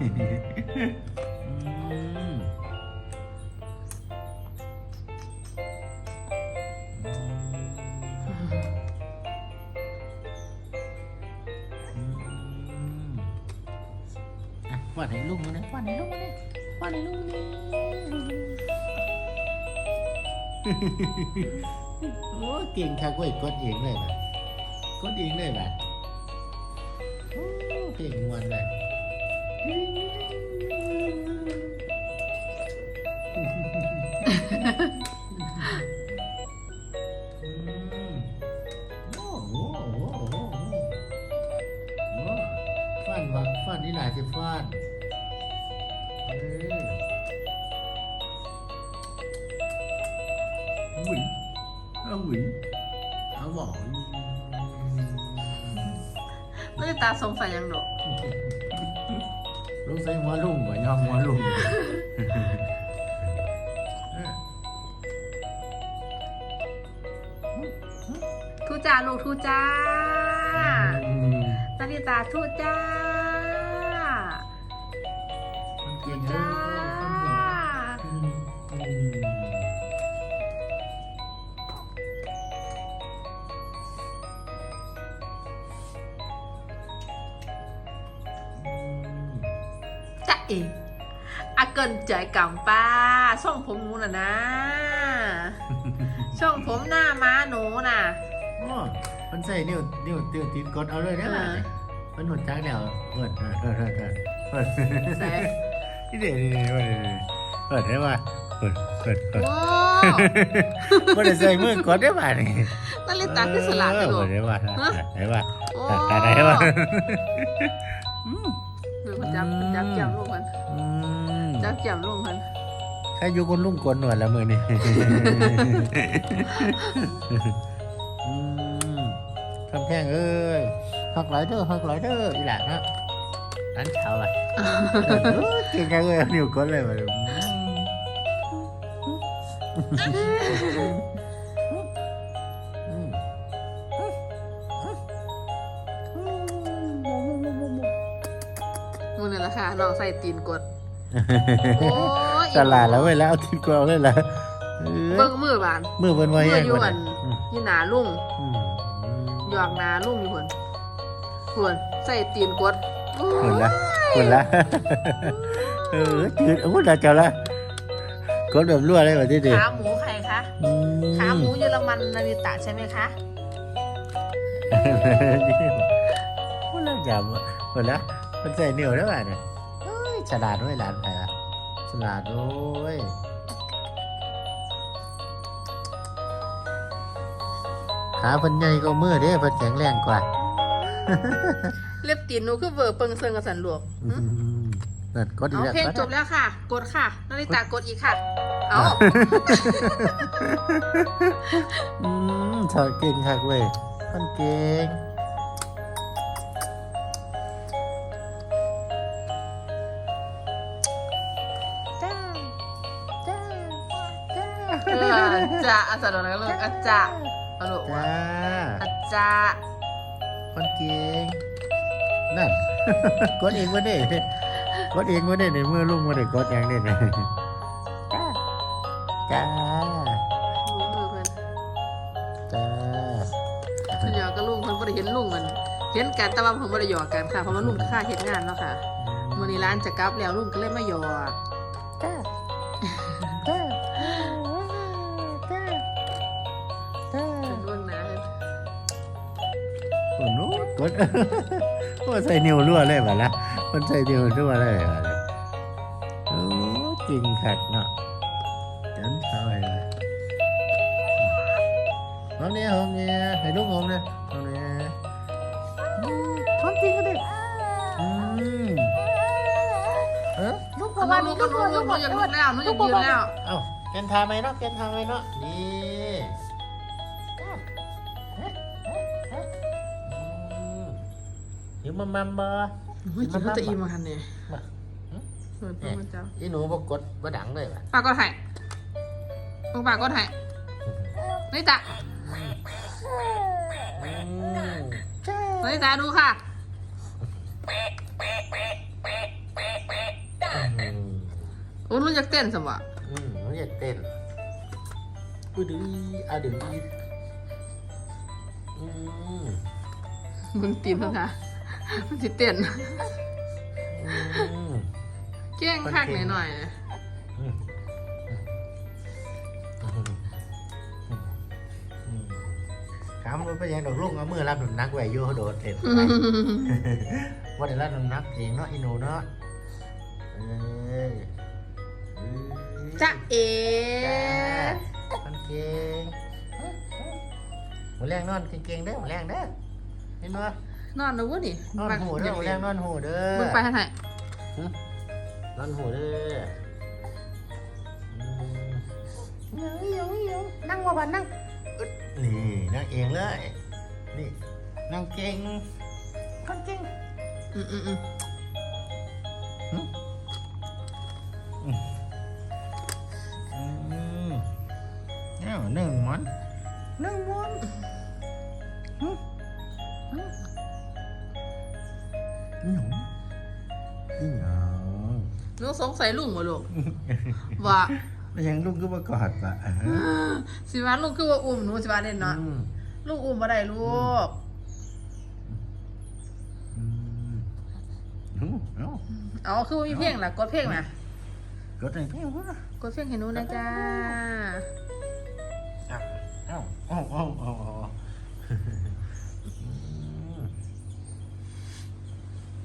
อืมอืมอะฟาดให้ลุงมานะฟาดให้ลุงมานะฟาดให้ลุงนี่โอ้เก่งคักเว้ยกดเองเลยแบบกดเองเลยแบบโอ้เพลงมวนเลย เอาหวินเอาบอกนาริตาสงสัยยังดอกลุงใส่หัวลุงบ่ยอมหัวลุงเออทูจ้าลูกทูจ้าอืมนาริตาทูจ้ามันเก่งเอจ้ จ้าเอ๋อาเกินใจกำป้าช่องผมหนูน่ะนะ ช่องผมหน้าม้าหนูน่ะ โอ้มันใส่นิ้วนิ้วนิ้วติดกดเอาเลยได้ไหมอ่า มันหุ่นจักแล้วเปิดเปิดเปิดเปิดเปิดเปิดใส่นี่เดี๋ยวเดี๋ยวเดี๋ยวเปิดได้ป่ะเปิดเปิดเปิดโอ้เปิดใส่มือกดได้ป่ะนี่นาริตาคือสลัดเอเลยอลูเปิกดได้ป่ะได้ป่ะโอ้ได้ป่ะอืมเดี๋ยวมัน จับมันจับจับลูกมันอืมจับจับลูกมันใครอยู่คนลุ่มกลหนวดละมือนี่ อืมคำแพงเอ้ยหักหลายเด้อหักหลายเด้ออีหล่ะนะร้านเช้าอะเออเก่งจังเลยเอานิ้วกดเลยมาดู มือนั่นแหละค่ะน้องใส่ตีนกดโอ้ยฉลาดแล้วเว้ยแล้วเอาทิ้งกวางเลยละเออเบิ่งมือบานมือเพิ่นไว้มือแห้งอยู่กว่าอันั้นนอืมอยู่หนาลุงอืมหยอกหนาลุงอยู่คนคนใส่ตีนกดโอ้คนยละคนละเออจืดอุ้ยน่าเจ้าละกดแบบรั่วเลยแบบที่ดีขาหมูใครคะอืมขาหมูเยอรมันนาริตะใช่ไหมคะพูดแล้วจำหมดแล้ว มันใส่เหนียวได้ป่ะเนี่ยเอ้ยฉลาดด้วยหลานใครอะฉลาดด้วยขาเพิ่นใหญ่ก็มือเด้เพิ่นแข็งแรงกว่า เล็บตีนหนูคือเวอร์เปิงเซิงกับสันหลวกอืมนั่นกดอีกเอาแล้วเพลงกดจบแล้วค่ะ กดค่ะนาริตะกดอีกค่ะ เอาอืมชอบเก่งคักเว้ยมันเก่ง อาจารย์อะไรลูกอาจารย์เอาลูกว่าจ้าอาจารย์มันเก่งนั่นกดเองวะเนี่ยกดเองวะเนี่ยในมือลุงมาได้กดอย่างเนี้เนี่ยจ้าจ้ามือมือเพิ่นจ้าเพิ่นหยอกกับลุงเพิ่นบ่ได้เห็นลุงมัน เห็นกันแต่ว่าเพิ่นบ่ได้หยอกกันค่ะเพราะว่าลุงค่าเฮ็ดงานเนาะค่ะมื้อนี้ร้านจะกลับแล้วลุงก็เลยมาหยอก พิ่นโอ้โหกดโอ้ใส่นิ้วรั่วเลยแบบละมันใส่นิ้วรั่วเลยแบบละโอ้จริงขัดเนาะจันเท่าไหร่เลยหอมเนี่ยหอมเนี่ยให้ลูกหอมเนี่ยหอมเนี่ยอืมหอมจริงก็ได้อืมเออลูกเพราะว่าหนูก็หนูหนูอยากลุกแล้วหนูอยากยืนแล้วเอ้าเปลี่ยนทาไหมเนาะเปลี่ยนทาไหมเนาะ เดี๋ยวมามัมบอเฮ้ยกินเขาจะอิ่มมาคันเนี่ยมาเปิดเพิ่งมาเจ้าอีหนูบอกกดบ่ดังเลยว่ะปากก็ให้ลุงปากก็ให้นี่จ้ะอืมนี่จ้ะดูค่ะอืมโอ้ลุงอยากเต้นสมะอืมมันอยากเต้นอือดื้ออะดื้ออืมมึงตีนเพิ่งค่ะ มันสิเต้นอืมแกล้งคักหน่อยหน่อยๆนะอืมอืมถามว่าเป็นยังดอกลุงเอามือรับน้ำหนักไว้อยู่เขาโดดเต้นไปว่าแต่ละน้ำหนักเองเนาะอีหนูเนาะเอ้ยเอ้ยจ๊ะเอจ้ามันเก่งหมูแรงนอนเก่งๆเด้อหมูแรงเด้อเห็นบ่ นอนนะวะนี่นอนหูเด้อหมูแรงนอนหูเด้อมึงไปทางไหนนอนหูเด้ออืมเหี่ยวเหี่ยวเหี่ยวนั่งว่าบันนั่งอึดนี่นั่งเองเลยนี่นั่งเก่งคนเก่งอืมอืมอืม สงสัยลุงวะลูกว่าไม่ยังลูกก็มากอดปะสิว่าลุงคือว่าอุ้มหนูสิว่าเด่นเนาะอืมลุงอุ้มมาได้ลูกอืมเอาเอาเอาคือว่ามีเพลงล่ะกดเพลงมากดหน่อยเพียงวะกดเพลงให้หนูนะจ้าเอาเอาเอาเอาเอาเอาอืม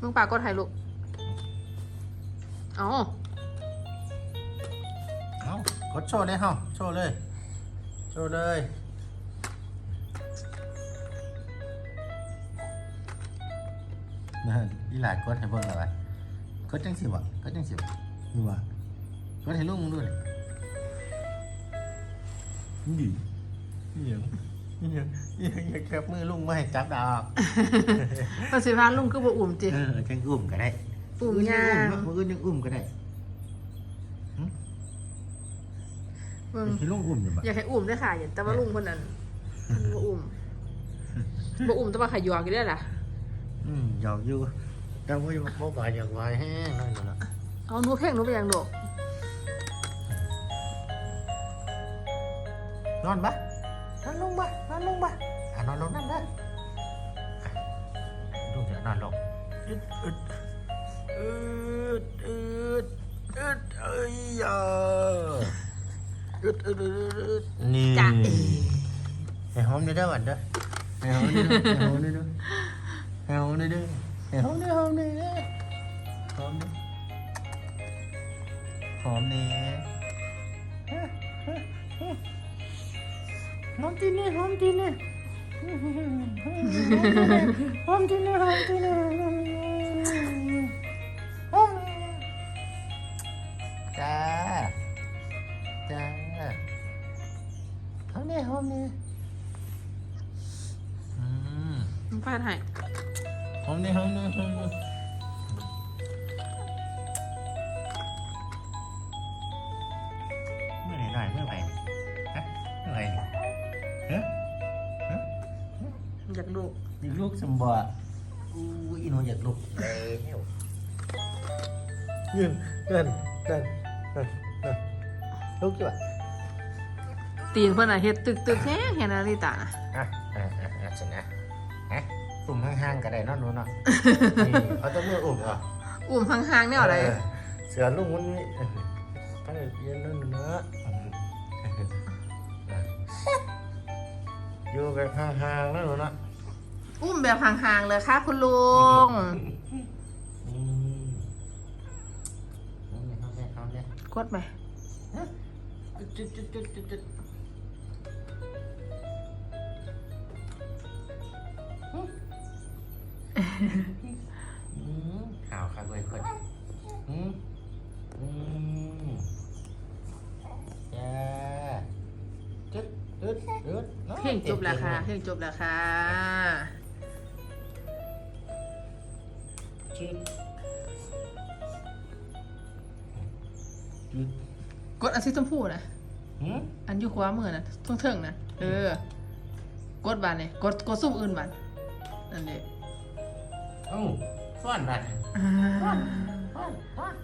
มึงปากกดให้ลูก เอ๋อเอากดโชว์เลยเฮาโชว์เลย โชว์เลย นั่นอีหลานกดให้เบิ่งอะไรกดจังสิวะกดจังสิวะนี่วะกดให้ลุงมึงด้วยนี่นี่ยังนี่ยังนี่ยังอย่าแคบมือลุงไม่ให้จับดอกภาษีพาลุงคือว่าอุ้มจิเออจังอุ้มก็ได้ อุ้มมืยามืออื่นยังอุ้มก็ได้มึงที่ลุงอุ้มอยู่บ่อยากให้อุ้มด้วยค่ะอย่าแต่ว่าลุงคนนั้นมันบ่อุ้มบ่อุ้มแต่ว่าขยอกอยู่ได้อล่ะอืมหยอกอยู่แต่ว่าอยู่บ่บ่อยากวายแห้งนั่นน่ะเอาหนูเพลงหนูไปยังลูกนอนปะนอนลงปะนอนลงปะอะนอนลงนั่นนะอะลูกจะนอนลงอึดอึด อึดอึดอึดเอ้ยอะอึดอึดอึดอึดนี่จ้ะเอ๋ให้หอมได้เด้อวันเด้อให้หอมได้เด้อให้หอมได้เด้อให้หอมได้เด้อให้หอมได้หอมได้เด้อหอมเด้อหอมเน่หอมทีนี่หอมทีนี่หอมทีนี่หอมทีนี่ ลูกอยากลูกสมบัติอู้ยหนูอยากลูกแล้วเงินเงินเงินเงินเงินลูกจ้ะตีนเพิ่นน่ะเฮ็ดตึกตึกๆแฮงเห็นนาริตาน่ะอะอะอะอะสินะฮะอุ่มห่างๆก็ได้เนอนหนูเนาะนี่เอาตัวมืออุ่มเหรออุ้มห่างๆแนวอะไรเสือลุงมันมีตั้งแต่เย็นนั่นเนื้อะอยู่แบบห่างๆนั่นหนูนะ อุ้มแบบห่างๆเลยค่ะคุณลุงอืมเอาเนี่ยเอาเนี่ยเอาเนี่ยกดไหมข่าวข่าวเลยคนอืมอืมจ้าจุดจุดจุดเพลงจบแล้วค่ะเพลงจบแล้วค่ะ จุดจุดกดอันสีชมพูนะ หืมอันอยู่ขวามือนะทุ่งเทิงนะ เออ กดบานเลยกดกดซุ่มอื่นบานนั่นเลยเอ้าฟ้อนบัดอ่าฟ้อนฟ้อนฟ้อน